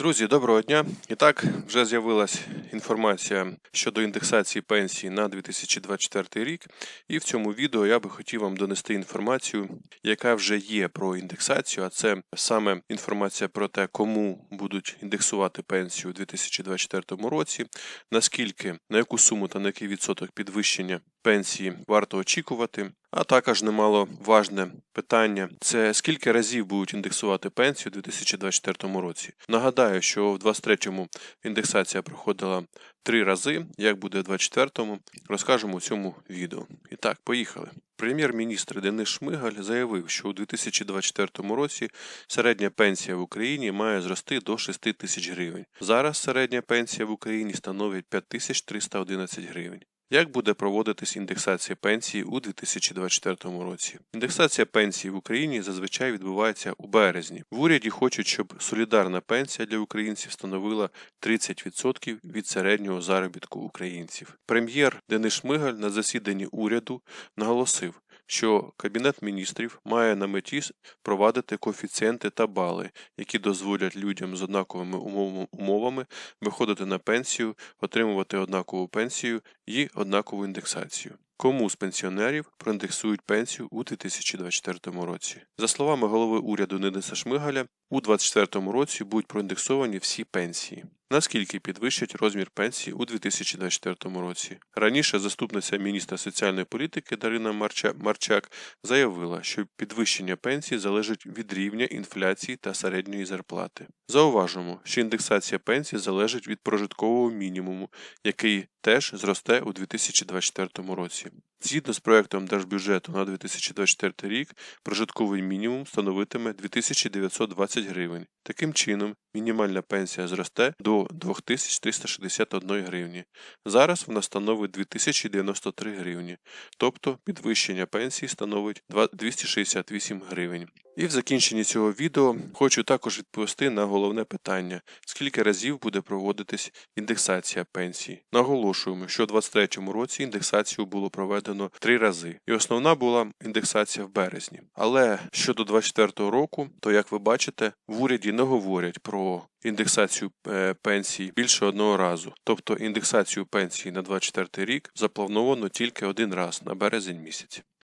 Друзі, доброго дня! І так, вже з'явилась інформація щодо індексації пенсії на 2024 рік. І в цьому відео я би хотів вам донести інформацію, яка вже є про індексацію, а це саме інформація про те, кому будуть індексувати пенсію у 2024 році, наскільки, на яку суму та на який відсоток підвищення пенсії варто очікувати. А також немало важне питання: це скільки разів будуть індексувати пенсію у 2024 році. Нагадаю, що в 2023 індексація проходила три рази. Як буде в 2024, розкажемо у цьому відео. І так, поїхали. Прем'єр-міністр Денис Шмигаль заявив, що у 2024 році середня пенсія в Україні має зрости до 6 тисяч гривень. Зараз середня пенсія в Україні становить 5311 гривень. Як буде проводитись індексація пенсії у 2024 році? Індексація пенсії в Україні зазвичай відбувається у березні. В уряді хочуть, щоб солідарна пенсія для українців становила 30% від середнього заробітку українців. Прем'єр Денис Шмигаль на засіданні уряду наголосив, що Кабінет міністрів має на меті впровадити коефіцієнти та бали, які дозволять людям з однаковими умовами- виходити на пенсію, отримувати однакову пенсію і однакову індексацію. Кому з пенсіонерів проіндексують пенсію у 2024 році? За словами голови уряду Дениса Шмигаля, у 2024 році будуть проіндексовані всі пенсії. Наскільки підвищать розмір пенсії у 2024 році? Раніше заступниця міністра соціальної політики Дарина Марча- Марчак заявила, що підвищення пенсії залежить від рівня інфляції та середньої зарплати. Зауважимо, що індексація пенсії залежить від прожиткового мінімуму, який теж зросте у 2024 році. Згідно з проектом держбюджету на 2024 рік, прожитковий мінімум становитиме 2920 гривень. Таким чином, мінімальна пенсія зросте до 2361 гривні. Зараз вона становить 2093 гривні, тобто підвищення пенсії становить 268 гривень. І в закінченні цього відео хочу також відповісти на головне питання: скільки разів буде проводитись індексація пенсії. Наголошуємо, що у 2023 році індексацію було проведено три рази, і основна була індексація в березні. Але щодо 2024 року, то як ви бачите, в уряді не говорять про індексацію е, пенсій більше одного разу. Тобто індексацію пенсії на 2024 рік заплановано тільки один раз на березень місяць.